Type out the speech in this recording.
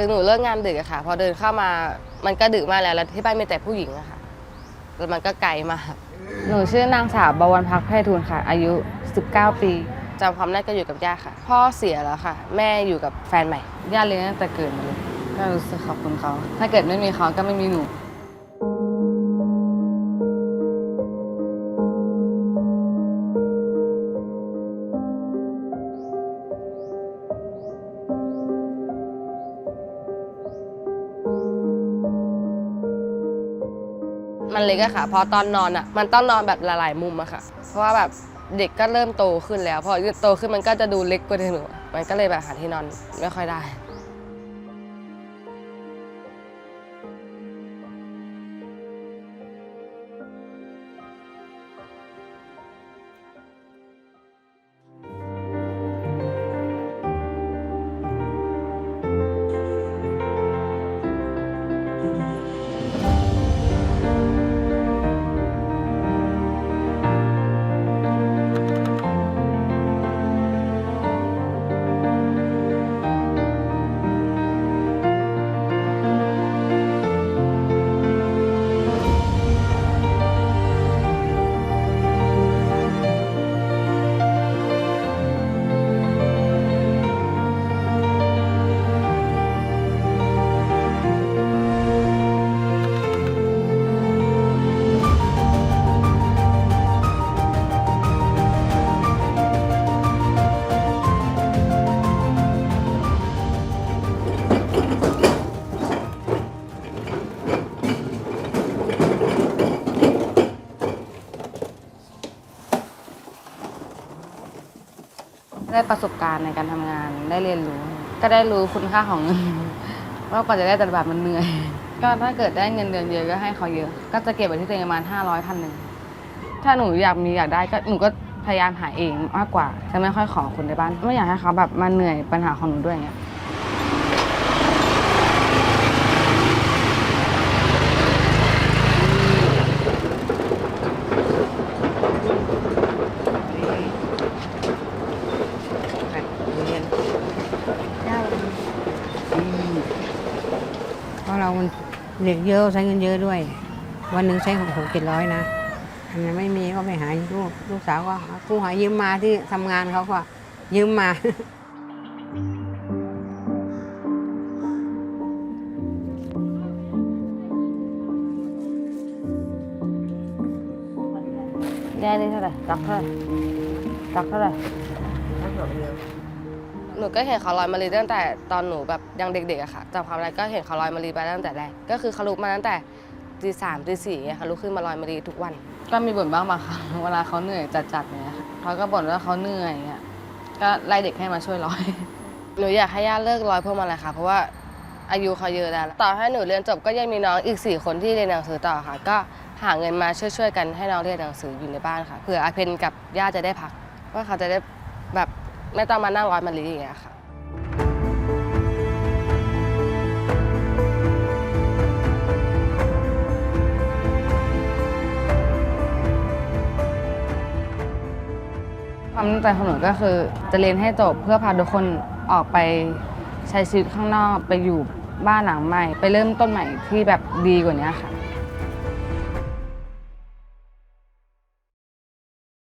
คือหนูเลิกงานดึกอะค่ะ พอเดินเข้ามามันก็ดึกมากแล้วแล้วที่บ้านมีแต่ผู้หญิงอะค่ะแล้วมันก็ไกลมากหนูชื่อนางสาวบวรพักไพฑูรย์ค่ะ อายุ 19 ปีจำความได้ก็อยู่กับย่าค่ะ พ่อเสียแล้วค่ะ แม่อยู่กับแฟนใหม่ย่าเลี้ยงตั้งแต่เกิดมาเลยก็รู้สึกขอบคุณเขา ถ้าเกิดไม่มีเขาก็ไม่มีหนู มันเล็กอะค่ะ พอตอนนอนอะมันต้องนอนแบบหลายๆมุมอะค่ะ เพราะว่าแบบเด็กก็เริ่มโตขึ้นแล้ว พอโตขึ้นมันก็จะดูเล็กกว่าเดิมมันก็เลยแบบหาที่นอนไม่ค่อยได้ ได้ประสบการณ์ในการทำงานได้เรียนรู้ ก็ได้รู้คุณค่าของเงินว่ากว่าจะได้แต่ละบาทมันเหนื่อย ก็ถ้าเกิดได้เงินเดือนเยอะก็ให้เขาเยอะ ก็จะเก็บไว้ที่ตัวเองประมาณห้าร้อยพันหนึ่งถ้าหนูอยากมีอยากได้ก็หนูก็พยายามหาเองมากกว่าจะไม่ค่อยขอคนในบ้านไม่อยากให้เขาแบบมาเหนื่อยปัญหาของหนูด้วยเงี้ย เพ ราะเรามันเด็กเยอะใช้เงินเยอะด้วย วันหนึ่งใช้หกหกเจ็ดร้อยนะอันนั้นไม่มีก็ไปหาลูกลูกสาวก็หากู้หายืมมาที่ทำงานเขาก็ยืมมาแย่นี่เท่าไหร่รักเท่าไหร่รักเท่าไหร่ หนูก็เห็นเขาลอยมารีตั้งแต่ตอนหนูแบบยังเด็กๆอะค่ะจำความได้ก็เห็นเขาลอยมารีไปตั้งแต่แรกก็คือเขาลุกมาตั้งแต่ตีสามตีสี่อะค่ะลุกขึ้นมาลอยมารีทุกวัน ก็มีบ่นบ้างบางครั้งเวลาเขาเหนื่อยจัดๆเนี่ยค่ะเขาก็บ่นว่าเขาเหนื่อยอย่างเงี้ยก็ไล่เด็กให้มาช่วยร้อยหนูอยากให้ย่าเลิกร้อยพวกมันเลยค่ะเพราะว่าอายุเขาเยอะแล้วต่อให้หนูเรียนจบก็ยังมีน้องอีก 4 คนที่เรียนหนังสือต่อค่ะ ก็หาเงินมาช่วยๆกันให้น้องเรียนหนังสืออยู่ในบ้านค่ะเผื่ออาเพนกับย่าจะได้พักว่าเขาจะได้แบบ ไม่ต้องมานั่งร้อยมาลีอย่างเงี้ยค่ะ ความตั้งใจของหนูก็คือจะเรียนให้จบเพื่อพาทุกคนออกไปใช้ชีวิตข้างนอกไปอยู่บ้านหลังใหม่ ไปเริ่มต้นใหม่ที่แบบดีกว่านี้ค่ะ